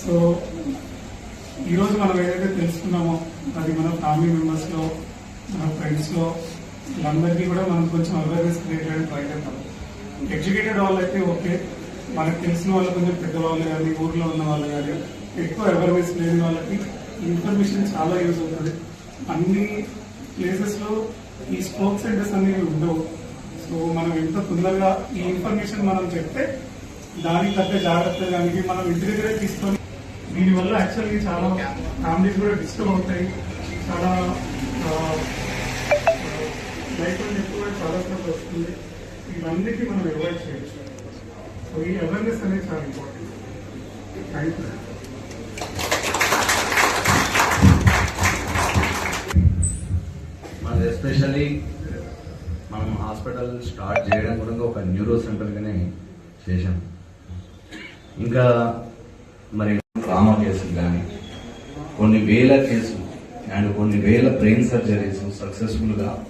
So ఈరోజు మనం ఏదైతే తెలుసుకున్నామో అది మన ఫ్యామిలీ మెంబర్స్లో మన ఫ్రెండ్స్లో వీళ్ళందరికీ కూడా మనం కొంచెం అవేర్నెస్ క్రియేట్ చేయడానికి ట్రై ఎడ్యుకేటెడ్ వాళ్ళు అయితే ఓకే. మనకు తెలిసిన వాళ్ళు కొంచెం పెద్దవాళ్ళు కానీ ఊర్లో ఉన్న వాళ్ళు కానీ ఎక్కువ అవేర్నెస్ లేని వాళ్ళకి ఇన్ఫర్మేషన్ చాలా యూజ్ అవుతుంది. అన్ని ప్లేసెస్లో ఈ స్పోక్ సెంటర్స్ అనేవి ఉండవు. సో మనం ఎంత తొందరగా ఈ ఇన్ఫర్మేషన్ మనం చెప్తే దానికి తగ్గ జాగ్రత్త దానికి మనం ఇంటి దగ్గరే తీసుకొని దీనివల్ల యాక్చువల్లీ చాలా ఫ్యామిలీస్ కూడా డిస్టర్బ్ అవుతాయి. చాలా లైఫ్ ఎక్కువ చాలా వస్తుంది. ఇవన్నిటి మనం అవాయిడ్ చేయొచ్చు. సో ఈ అవేర్నెస్ అనేది చాలా ఇంపార్టెంట్ థ్యాంక్ యూ మనది ఎస్పెషల్లీ మనం హాస్పిటల్ స్టార్ట్ చేయడం కూడా ఒక న్యూరో సెంటర్గానే చేశాం. ఇంకా మరి ట్రామా కేసులు కానీ కొన్ని వేల కేసులు అండ్ కొన్ని వేల బ్రెయిన్ సర్జరీస్ సక్సెస్ఫుల్గా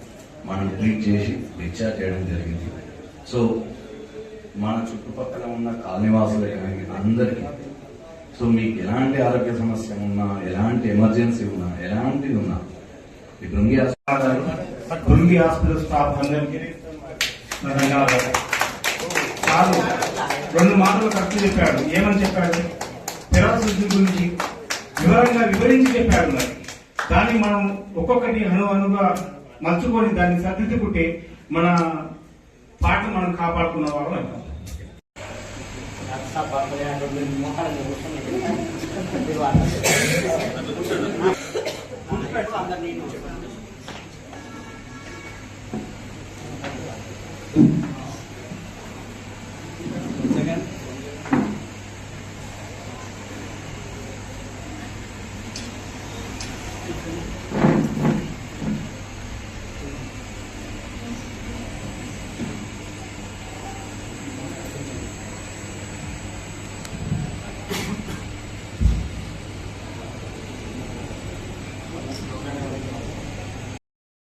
మనం ట్రీట్ చేసి డిశ్చార్జ్ చేయడం జరిగింది. సో మన చుట్టుపక్కల ఉన్న కాలనీవాసులే కానీ అందరికీ సో మీకు ఎలాంటి ఆరోగ్య సమస్య ఉన్నా ఎలాంటి ఎమర్జెన్సీ ఉన్నా ఎలాంటిది ఉన్నా ఈ బృంగి బృంగి హాస్పిటల్ స్టాఫ్ అందరికీ ధన్యవాదాలు. చాలు. రెండు మాటలు ఖర్చు చెప్పాడు. ఏమని చెప్పాడు? నిరాశుద్ధి గురించి వివరంగా వివరించి చెప్పాడు మరి. దాన్ని మనం ఒక్కొక్కటి అను అనుగా మలుచుకొని దాన్ని సర్దిద్దుకుంటే మన పాట మనం కాపాడుకున్న వాళ్ళు అంటాం. అందరు నేను Gracias.